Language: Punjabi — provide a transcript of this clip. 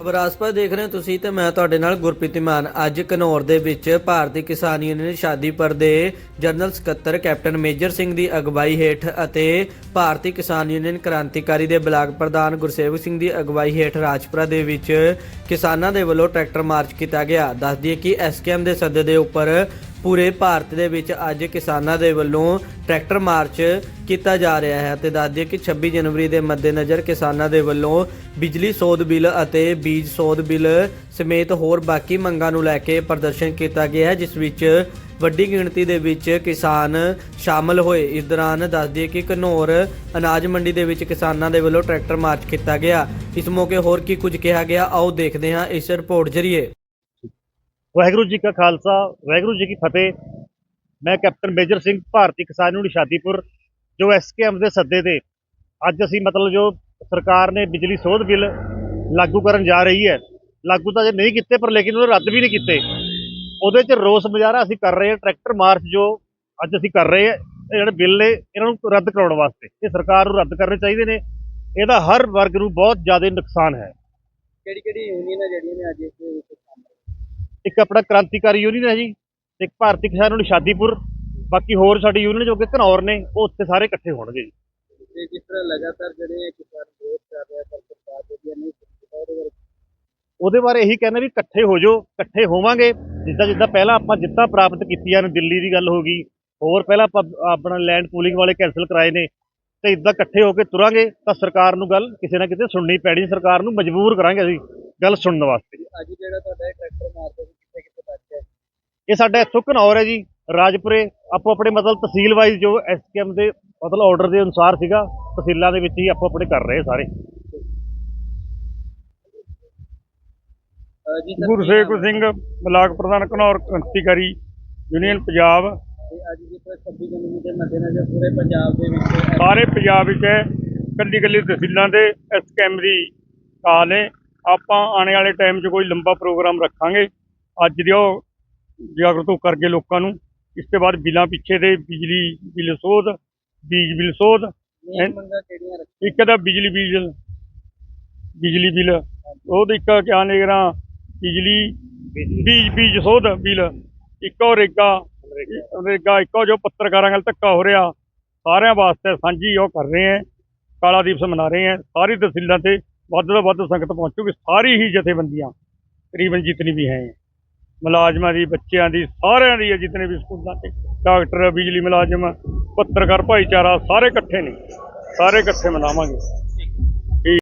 ਅਬਰਾਸਪਾ ਦੇਖ ਰਹੇ ਹੋ ਤੁਸੀਂ ਤੇ ਮੈਂ ਤੁਹਾਡੇ ਨਾਲ ਗੁਰਪ੍ਰੀਤ ਮਾਨ। ਅੱਜ ਘਨੌਰ ਦੇ ਵਿੱਚ ਭਾਰਤੀ ਕਿਸਾਨ ਯੂਨੀਅਨ ਸ਼ਾਦੀਪੁਰ ਦੇ ਜਨਰਲ ਸਕੱਤਰ ਕੈਪਟਨ ਮੇਜਰ ਸਿੰਘ ਦੀ ਅਗਵਾਈ ਹੇਠ ਅਤੇ ਭਾਰਤੀ ਕਿਸਾਨ ਯੂਨੀਅਨ ਕ੍ਰਾਂਤੀਕਾਰੀ ਦੇ ਬਲਾਕ ਪ੍ਰਧਾਨ ਗੁਰਸੇਵਕ ਸਿੰਘ ਦੀ ਅਗਵਾਈ ਹੇਠ ਰਾਜਪੁਰਾ ਦੇ ਵਿੱਚ ਕਿਸਾਨਾਂ ਦੇ ਵੱਲੋਂ ਟਰੈਕਟਰ ਮਾਰਚ ਕੀਤਾ ਗਿਆ। ਦੱਸ ਦਈਏ ਕਿ ਐਸਕੇਐਮ ਦੇ ਸੱਦੇ ਦੇ ਉੱਪਰ ਪੂਰੇ ਭਾਰਤ ਦੇ ਵਿੱਚ ਅੱਜ ਕਿਸਾਨਾਂ ਦੇ ਵੱਲੋਂ ਟਰੈਕਟਰ ਮਾਰਚ ਕੀਤਾ ਜਾ ਰਿਹਾ ਹੈ ਤੇ ਦੱਸ ਦਈਏ ਕਿ 26 ਜਨਵਰੀ ਦੇ ਮੱਦੇਨਜ਼ਰ ਕਿਸਾਨਾਂ ਦੇ ਵੱਲੋਂ ਬਿਜਲੀ ਸੋਧ ਬਿੱਲ ਅਤੇ ਬੀਜ ਸੋਧ ਬਿੱਲ ਸਮੇਤ ਹੋਰ ਬਾਕੀ ਮੰਗਾਂ ਨੂੰ ਲੈ ਕੇ ਪ੍ਰਦਰਸ਼ਨ ਕੀਤਾ ਗਿਆ ਹੈ, ਜਿਸ ਵਿੱਚ ਵੱਡੀ ਗਿਣਤੀ ਦੇ ਵਿੱਚ ਕਿਸਾਨ ਸ਼ਾਮਲ ਹੋਏ। ਇਸ ਦੌਰਾਨ ਦੱਸ ਦਈਏ ਕਿ ਘਨੌਰ, ਅਨਾਜ ਮੰਡੀ ਦੇ ਵਿੱਚ ਕਿਸਾਨਾਂ ਦੇ ਵੱਲੋਂ ਟਰੈਕਟਰ ਮਾਰਚ ਕੀਤਾ ਗਿਆ। ਇਸ ਮੌਕੇ ਹੋਰ ਕੀ ਕੁਝ ਕਿਹਾ ਗਿਆ, ਆਓ ਦੇਖਦੇ ਹਾਂ ਇਸ ਰਿਪੋਰਟ ਜ਼ਰੀਏ। ਵਾਹਿਗੁਰੂ ਜੀ ਕਾ ਖਾਲਸਾ, ਵਾਹਿਗੁਰੂ ਜੀ ਕੀ ਫਤਿਹ। ਮੈਂ ਕੈਪਟਨ ਮੇਜਰ ਸਿੰਘ ਭਾਰਤੀ ਕਿਸਾਨ ਯੂਨੀਅਨ ਸ਼ਾਦੀਪੁਰ ਜੋ ਐਸਕੇਐਮ ਦੇ ਸੱਦੇ ਤੇ ਅੱਜ ਅਸੀਂ ਮਤਲਬ ਜੋ ਸਰਕਾਰ ਨੇ ਬਿਜਲੀ ਸੋਧ ਬਿੱਲ ਲਾਗੂ ਕਰਨ ਜਾ ਰਹੀ ਹੈ, ਲਾਗੂ ਤਾਂ ਜੇ ਨਹੀਂ ਕੀਤੇ, ਪਰ ਲੇਕਿਨ ਉਹਦੇ ਰੱਦ ਵੀ ਨਹੀਂ ਕੀਤੇ। ਉਹਦੇ 'ਚ ਰੋਸ ਮੁਜ਼ਾਹਰਾ ਅਸੀਂ ਕਰ ਰਹੇ ਹਾਂ, ਟਰੈਕਟਰ ਮਾਰਚ ਜੋ ਅੱਜ ਅਸੀਂ ਕਰ ਰਹੇ ਹਾਂ, ਇਹ ਜਿਹੜੇ ਬਿੱਲ ਨੇ, ਇਹਨਾਂ ਨੂੰ ਰੱਦ ਕਰਾਉਣ ਵਾਸਤੇ। ਇਹ ਸਰਕਾਰ ਨੂੰ ਰੱਦ ਕਰਨੇ ਚਾਹੀਦੇ ਨੇ। ਇਹਦਾ ਹਰ ਵਰਗ ਨੂੰ ਬਹੁਤ ਜ਼ਿਆਦਾ ਨੁਕਸਾਨ ਹੈ। ਕਿਹੜੀ ਕਿਹੜੀ ਯੂਨੀਅਨ ਜਿਹੜੀਆਂ ਨੇ ਅੱਜ ਇਸ ਦੇ ਵਿੱਚ ਇੱਕ ਆਪਣਾ ਕ੍ਰਾਂਤੀਕਾਰੀ ਯੂਨੀਅਨ ਹੈ ਜੀ ਇੱਕ ਭਾਰਤੀ ਕਿਸਾਨ ਯੂਨੀਅਨ ਸ਼ਾਦੀਪੁਰ ਬਾਕੀ ਹੋਰ ਸਾਡੀ ਯੂਨੀਅਨ ਜੋ ਕਿ ਘਨੌਰ ਨੇ ਉਹ ਉੱਥੇ ਸਾਰੇ ਇਕੱਠੇ ਹੋਣਗੇ ਜੀ। ਤੇ ਜਿਸ ਤਰ੍ਹਾਂ ਲਗਾਤਾਰ ਜਿਹੜੇ ਕਿਸਾਨ ਵਿਰੋਧ ਕਰ ਰਿਹਾ ਪਰ ਸਰਕਾਰ ਜਿਹੜੀਆਂ ਨਹੀਂ ਸੁਣਦੀ ਉਹਦੇ ਬਾਰੇ ਉਹਦੇ ਬਾਰੇ ਇਹੀ ਕਹਿੰਦੇ ਵੀ ਇਕੱਠੇ ਹੋ ਜਾਓ ਇਕੱਠੇ ਹੋਵਾਂਗੇ। ਜਿੱਦਾਂ ਜਿੱਦਾਂ ਪਹਿਲਾਂ ਆਪਾਂ ਜਿੱਤਾਂ ਪ੍ਰਾਪਤ ਕੀਤੀਆਂ ਨੇ ਦਿੱਲੀ ਦੀ ਗੱਲ ਹੋ ਗਈ ਹੋਰ ਪਹਿਲਾਂ ਆਪਾਂ ਆਪਣਾ ਲੈਂਡ ਪੂਲਿੰਗ ਵਾਲੇ ਕੈਨਸਲ ਕਰਾਏ ਨੇ ਤੇ ਇਦਾਂ ਇਕੱਠੇ ਹੋ ਕੇ ਤੁਰਾਂਗੇ ਤਾਂ ਸਰਕਾਰ ਨੂੰ ਗੱਲ ਕਿਸੇ ਨਾ ਕਿਤੇ ਸੁਣਨੀ ਪੈਣੀ ਸਰਕਾਰ ਨੂੰ ਮਜਬੂਰ ਕਰਾਂਗੇ ਅਸੀਂ ਗੱਲ ਸੁਣਨ ਵਾਸਤੇ। ਅੱਜ ਜਿਹੜਾ ਤੁਹਾਡਾ ਟਰੈਕਟਰ ਮਾਰਦਾ ਇਹ ਸਾਡਾ ਇੱਥੋਂ ਘਨੌਰ ਹੈ ਜੀ ਰਾਜਪੁਰੇ। ਆਪੋ ਆਪਣੇ ਮਤਲਬ ਤਹਿਸੀਲ ਵਾਈਜ਼ ਜੋ ਐਸਕੇਐਮ ਦੇ ਮਤਲਬ ਆਰਡਰ ਦੇ ਅਨੁਸਾਰ ਸੀਗਾ ਤਹਿਸੀਲਾਂ ਦੇ ਵਿੱਚ ਹੀ ਆਪੋ ਆਪਣੇ ਕਰ ਰਹੇ ਸਾਰੇ। ਜੀ ਸਰ, ਹੈ? ਸਿੰਘ ਬਲਾਕ ਪ੍ਰਧਾਨ ਘਨੌਰ ਕ੍ਰਾਂਤੀਕਾਰੀ ਯੂਨੀਅਨ ਪੰਜਾਬ। ਤੇ ਅੱਜ 26 ਜਨਵਰੀ ਦੇ ਮੱਦੇਨਜ਼ਰ ਪੂਰੇ ਪੰਜਾਬ ਦੇ ਵਿੱਚ ਸਾਰੇ ਪੰਜਾਬ ਵਿੱਚ ਕੱਲੀ ਕੱਲੀ ਤਹਿਸੀਲਾਂ ਦੇ ਐਸਕੇਐਮ ਦੀ ਕਾਲ ਨੇ। ਆਪਾਂ ਆਉਣ ਵਾਲੇ ਟਾਈਮ 'ਚ ਕੋਈ ਲੰਬਾ ਪ੍ਰੋਗਰਾਮ ਰੱਖਾਂਗੇ। ਅੱਜ ਦਿਓ ਜਾਗਰੂਕ ਕਰਕੇ ਲੋਕਾਂ ਨੂੰ। ਇਸ ਤੋਂ ਬਾਅਦ ਬਿੱਲਾਂ ਪਿੱਛੇ ਦੇ ਬਿਜਲੀ ਬਿੱਲ ਸੋਧ ਬੀਜ ਬਿੱਲ ਸੋਧ ਇੱਕ ਦਾ ਬਿਜਲੀ ਬਿੱਲ ਬਿਜਲੀ ਬਿੱਲ ਉਹਦੇ ਇੱਕ ਕਿਆ ਨੇਗਰਾ ਬਿਜਲੀ ਬੀਜ ਬੀਜ ਸੋਧ ਬਿੱਲ ਇੱਕੋ ਰੇਗਾ ਰੇਗਾ। ਇੱਕੋ ਜੋ ਪੱਤਰਕਾਰਾਂ ਨਾਲ ਧੱਕਾ ਹੋ ਰਿਹਾ ਸਾਰਿਆਂ ਵਾਸਤੇ ਸਾਂਝੀ ਉਹ ਕਰ ਰਹੇ ਹੈ ਕਾਲਾ ਦਿਵਸ ਮਨਾ ਰਹੇ ਹੈ ਸਾਰੀ ਤਹਿਸੀਲਾਂ ਤੇ ਵੱਧ ਤੋਂ ਵੱਧ ਸੰਗਤ ਪਹੁੰਚੂਗੀ ਸਾਰੀ ਹੀ ਜਥੇਬੰਦੀਆਂ ਤਕਰੀਬਨ ਜਿਤਨੀ ਵੀ ਹੈ। ਮੁਲਾਜ਼ਮਾਂ ਦੀ, ਬੱਚਿਆਂ ਦੀ, ਸਾਰਿਆਂ ਦੀ ਹੈ ਜਿਤਨੇ ਵੀ ਸਕੂਲਾਂ ਤੇ ਡਾਕਟਰ, ਬਿਜਲੀ ਮੁਲਾਜ਼ਮ, ਪੱਤਰਕਾਰ, ਭਾਈਚਾਰਾ, ਸਾਰੇ ਇਕੱਠੇ ਨੇ। ਸਾਰੇ ਇਕੱਠੇ ਮਨਾਵਾਂਗੇ।